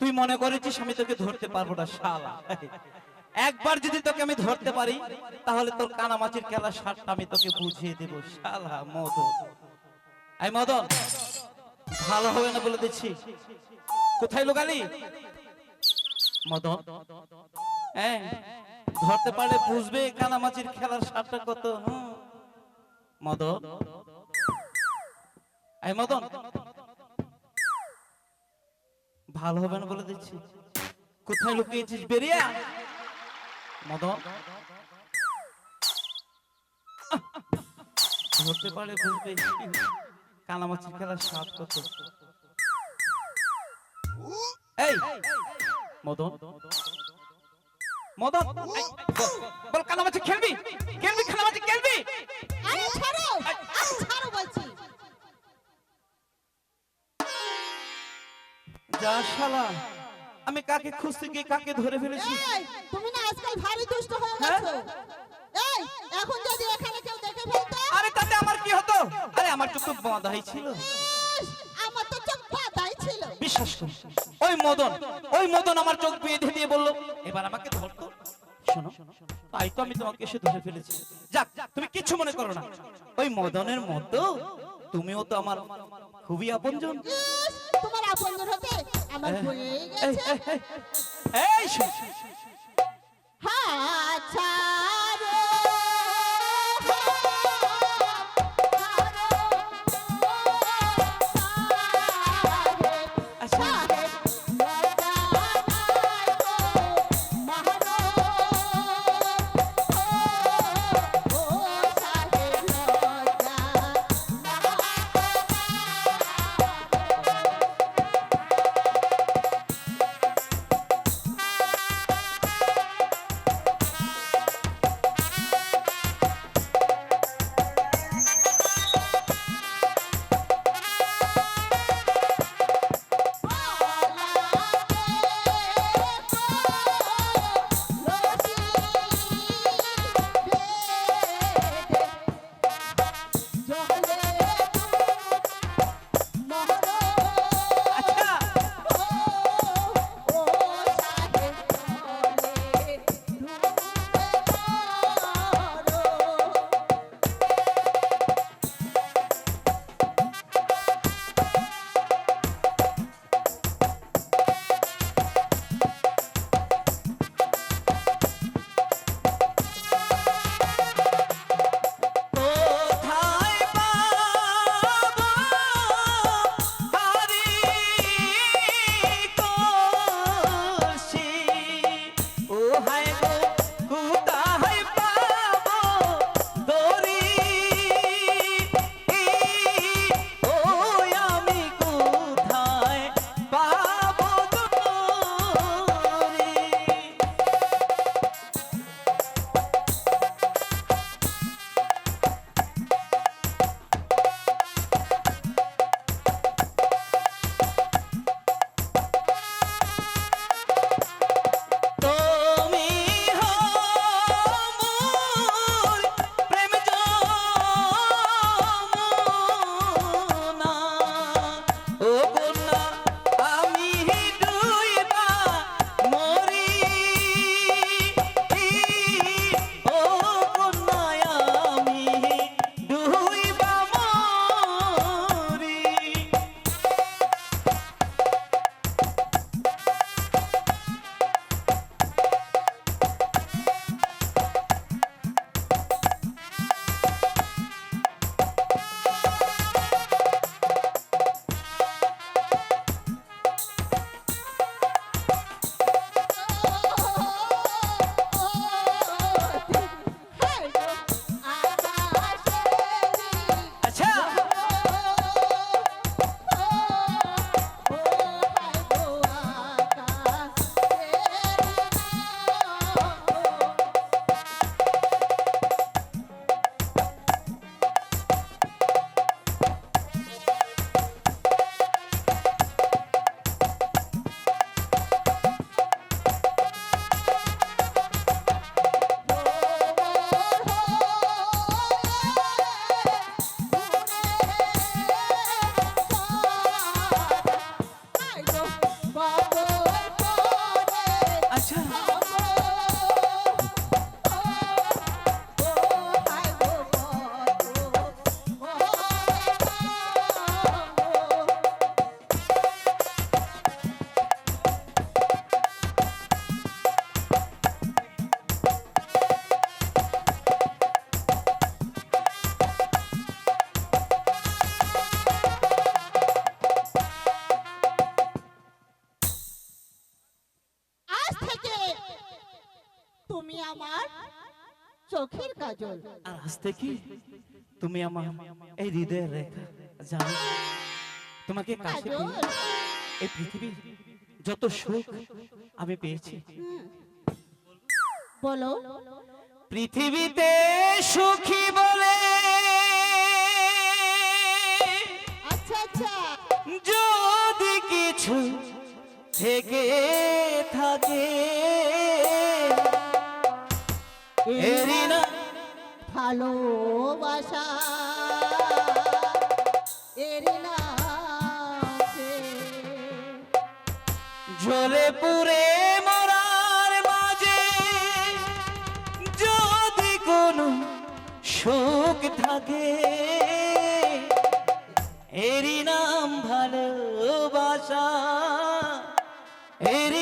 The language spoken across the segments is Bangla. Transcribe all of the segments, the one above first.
তুই মনে করেছিস আমি তোকে ধরতে পারব না, শালা? একবার যদি তোকে আমি ধরতে পারি, তাহলে তোর কানামাছির খেলার সারটা আমি তোকে বুঝিয়ে দেব, শালা মদন। এই মদন, ভালো হবে না বলে দিচ্ছি? কোথায় লোকালি? মদন। হ্যাঁ ধরতে পারলে বুঝবে কানামাছির খেলার সারটা কত। মদন। এই মদন ভালো হবে না বলে দিচ্ছি। কোথায় লুকিয়েছিস, বেরিয়ে। মদন। ধরতে পারলে বুঝবে কানামাছির খেলার স্বাদ কত। এই, মদন। মদন বল, কানামাছি খেলবি? খেলবি, কানামাছি খেলবি? আরে, ছাড়ো! যা শালা। আমি কাকে খুঁজতে গিয়ে কাকে ধরে ফেলেছি? তুমি না আজকাল ভারী দুষ্ট হয়ে হ্যাঁ? গেছো। এই এখন যদি এখানে কেউ দেখে ফেলতো? আরে তাতে আমার কি হতো? আরে আমার চোখ তো বাঁধাই ছিল। আমার তো চোখ বাঁধাই ছিল। বিশ্বাস কর। ওই মদন ওই মদন আমার চোখ বেঁধে দিয়ে বলল এবার আমাকে ধরতো? শোনো তাই তো আমি তোমাকে এসে ধরে ফেলেছি। যাক তুমি কিছু মনে করো না। ওই মদনের মতো তুমিও তো আমার খুবই আপনজন। তোমার আপনজন আমার হয়ে গেছে এই, আমার চোখের কাজল। আর আজ থেকে তুমি আমার এই হৃদয়ের রেখা জানো। তোমাকে কাছে এই পৃথিবী যত সুখ আমি পেয়েছি। বলো। পৃথিবীতে সুখী বলে আচ্ছা আচ্ছা। যদি কিছু থেকে থাকে ভালোবাসা এরি না জলে পুরে মরার মাঝে যদি কোনো শোক থাকে এরি নাম ভালোবাসা এর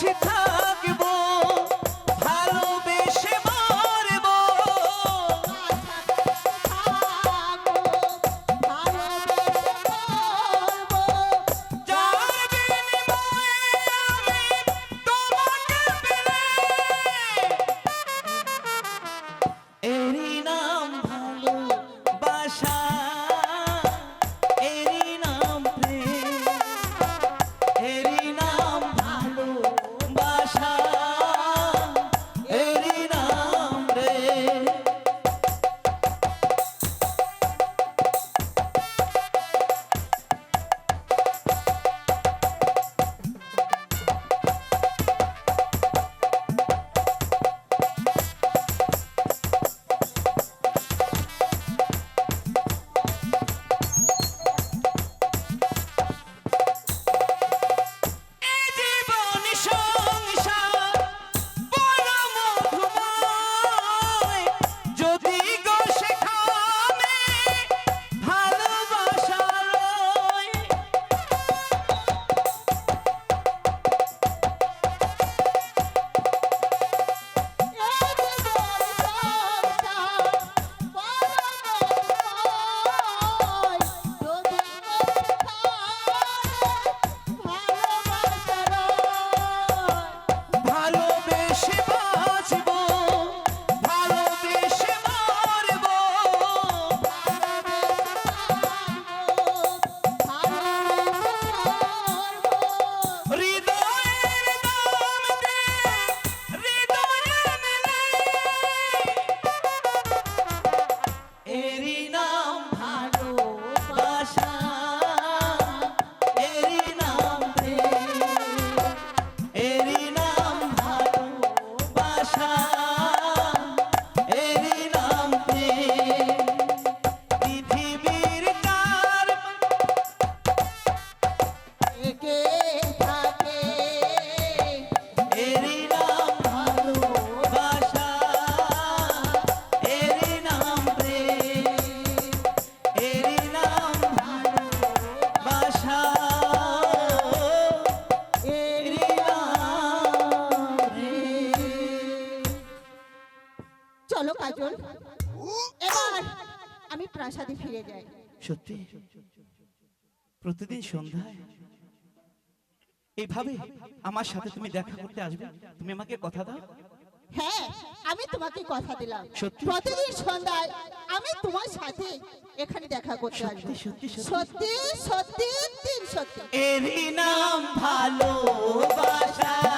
কাছে সত্যি। প্রতিদিন সন্ধ্যায়। এইভাবে আমার সাথে তুমি দেখা করতে আসবে? তুমি আমাকে কথা দাও। হ্যাঁ আমি তোমাকে কথা দিলাম? প্রতিদিন সন্ধ্যায় আমি তোমার সাথে এখানে দেখা করতে আসব। সত্যি, সত্যি, সত্যি। সত্যি। এরই নাম ভালোবাসা।